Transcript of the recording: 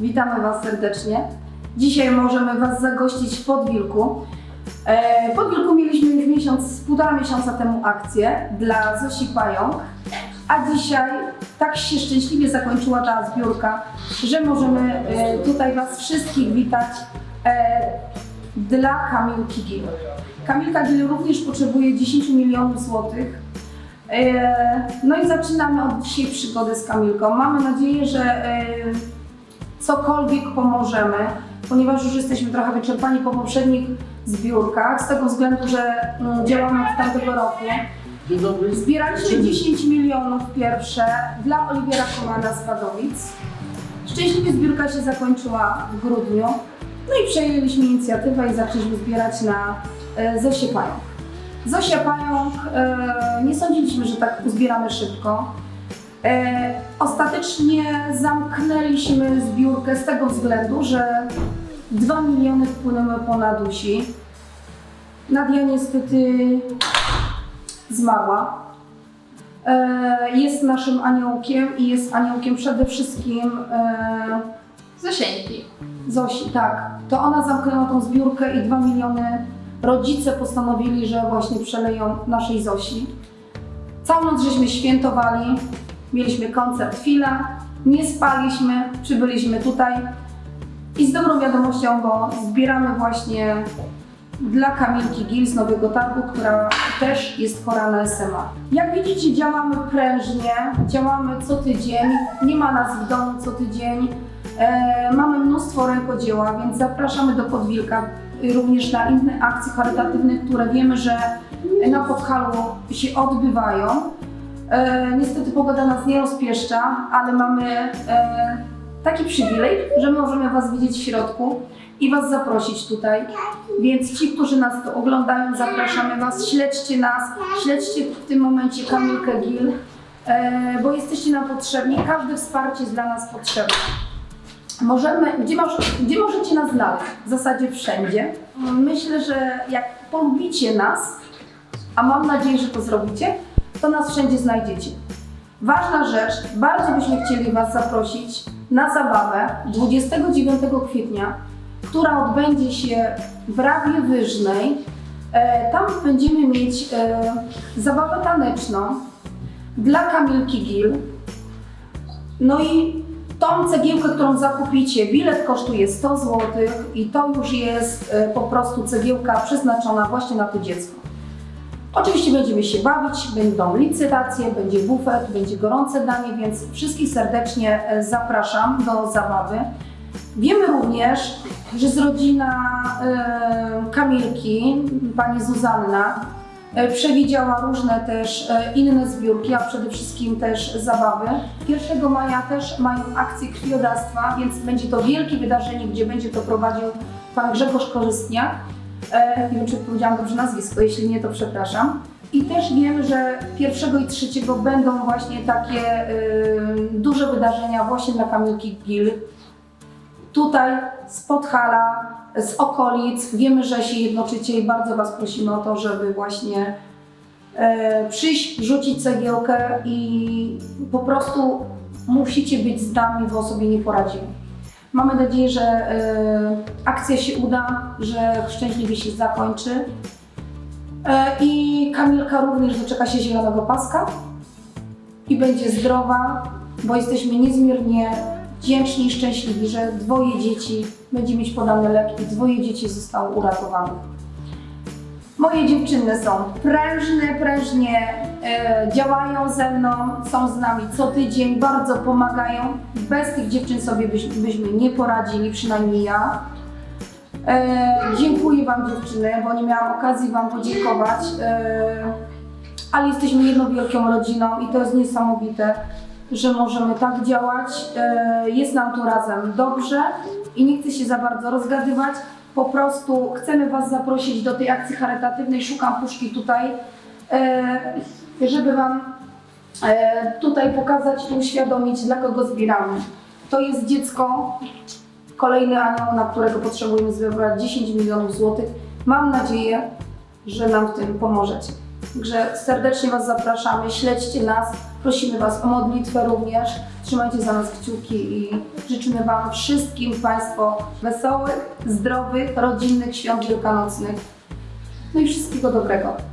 Witamy Was serdecznie. Dzisiaj możemy Was zagościć w Podwilku. E, Podwilku mieliśmy już miesiąc, półtora miesiąca temu akcję dla Zosi Pająk, a dzisiaj tak się szczęśliwie zakończyła ta zbiórka, że możemy e, tutaj Was wszystkich witać e, dla Kamilki Gil. Kamilka Gil również potrzebuje 10 milionów złotych. E, No i zaczynamy od dzisiaj przygodę z Kamilką. Mamy nadzieję, że cokolwiek pomożemy, ponieważ już jesteśmy trochę wyczerpani po poprzednich zbiórkach, z tego względu, że mm, działamy od tamtego roku. Dzień dobry. Zbieraliśmy 10 milionów pierwsze dla Oliwiera Komana z Wadowic. Szczęśliwie zbiórka się zakończyła w grudniu. No i przejęliśmy inicjatywę i zaczęliśmy zbierać na e, Zosię Pająk. Zosia Pająk, e, nie sądziliśmy, że tak uzbieramy szybko. E, ostatecznie zamknęliśmy zbiórkę z tego względu, że 2 miliony wpłynęły po Nadusi. Nadia niestety zmarła. E, Jest naszym aniołkiem i jest aniołkiem przede wszystkim e, Zosieńki. Zosi, tak. To ona zamknęła tą zbiórkę i 2 miliony rodzice postanowili, że właśnie przeleją naszej Zosi. Całą noc żeśmy świętowali, mieliśmy koncert chwila, nie spaliśmy, przybyliśmy tutaj i z dobrą wiadomością, bo zbieramy właśnie dla Kamilki Gil z Nowego Targu, która też jest chora na SMA. Jak widzicie, działamy prężnie, działamy co tydzień, nie ma nas w domu co tydzień. E, mamy mnóstwo rękodzieła, więc zapraszamy do Podwilka y, również na inne akcje charytatywne, które wiemy, że na Podhalu się odbywają. E, niestety pogoda nas nie rozpieszcza, ale mamy e, taki przywilej, że możemy Was widzieć w środku i Was zaprosić tutaj. Więc ci, którzy nas tu oglądają, zapraszamy Was, śledźcie nas, śledźcie w tym momencie Kamilkę Gil, e, bo jesteście nam potrzebni, każde wsparcie jest dla nas potrzebne. Możemy, gdzie, może, gdzie możecie nas znaleźć? W zasadzie wszędzie. Myślę, że jak polubicie nas, a mam nadzieję, że to zrobicie, to nas wszędzie znajdziecie. Ważna rzecz, bardzo byśmy chcieli Was zaprosić na zabawę 29 kwietnia, która odbędzie się w Rawie Wyżnej. E, tam będziemy mieć e, zabawę taneczną dla Kamilki Gil. No i tą cegiełkę, którą zakupicie, bilet kosztuje 100 zł i to już jest e, po prostu cegiełka przeznaczona właśnie na to dziecko. Oczywiście będziemy się bawić, będą licytacje, będzie bufet, będzie gorące danie, więc wszystkich serdecznie e, zapraszam do zabawy. Wiemy również, że z rodzina e, Kamilki, pani Zuzanna, e, przewidziała różne też inne zbiórki, a przede wszystkim też zabawy. 1 maja też mają akcję krwiodawstwa, więc będzie to wielkie wydarzenie, gdzie będzie to prowadził pan Grzegorz Korzystniak. E, nie wiem, czy powiedziałam dobrze nazwisko, jeśli nie, to przepraszam. I też wiem, że pierwszego i trzeciego będą właśnie takie y, duże wydarzenia właśnie dla Kamilki Gil. Tutaj z Podhala, z okolic. Wiemy, że się jednoczycie i bardzo Was prosimy o to, żeby właśnie e, przyjść, rzucić cegiełkę i po prostu musicie być z nami, bo sobie nie poradzimy. Mamy nadzieję, że e, akcja się uda, że szczęśliwie się zakończy. E, I Kamilka również doczeka się zielonego paska i będzie zdrowa, bo jesteśmy niezmiernie wdzięczni i szczęśliwi, że dwoje dzieci będzie mieć podane leki, dwoje dzieci zostało uratowanych. Moje dziewczyny są prężne, prężnie działają ze mną, są z nami co tydzień, bardzo pomagają. Bez tych dziewczyn sobie byś, byśmy nie poradzili, przynajmniej ja. E, dziękuję Wam dziewczyny, bo nie miałam okazji Wam podziękować. E, ale jesteśmy jedną wielką rodziną i to jest niesamowite, że możemy tak działać. E, jest nam tu razem dobrze i nie chcę się za bardzo rozgadywać. Po prostu chcemy Was zaprosić do tej akcji charytatywnej. Szukam puszki tutaj, e, żeby Wam e, tutaj pokazać i uświadomić, dla kogo zbieramy. To jest dziecko, kolejny anioł, na którego potrzebujemy zebrać 10 milionów złotych. Mam nadzieję, że nam w tym pomożecie. Także serdecznie Was zapraszamy, śledźcie nas, Prosimy Was o modlitwę również. Trzymajcie za nas kciuki i życzymy Wam wszystkim Państwo wesołych, zdrowych, rodzinnych świąt wielkanocnych. No i wszystkiego dobrego.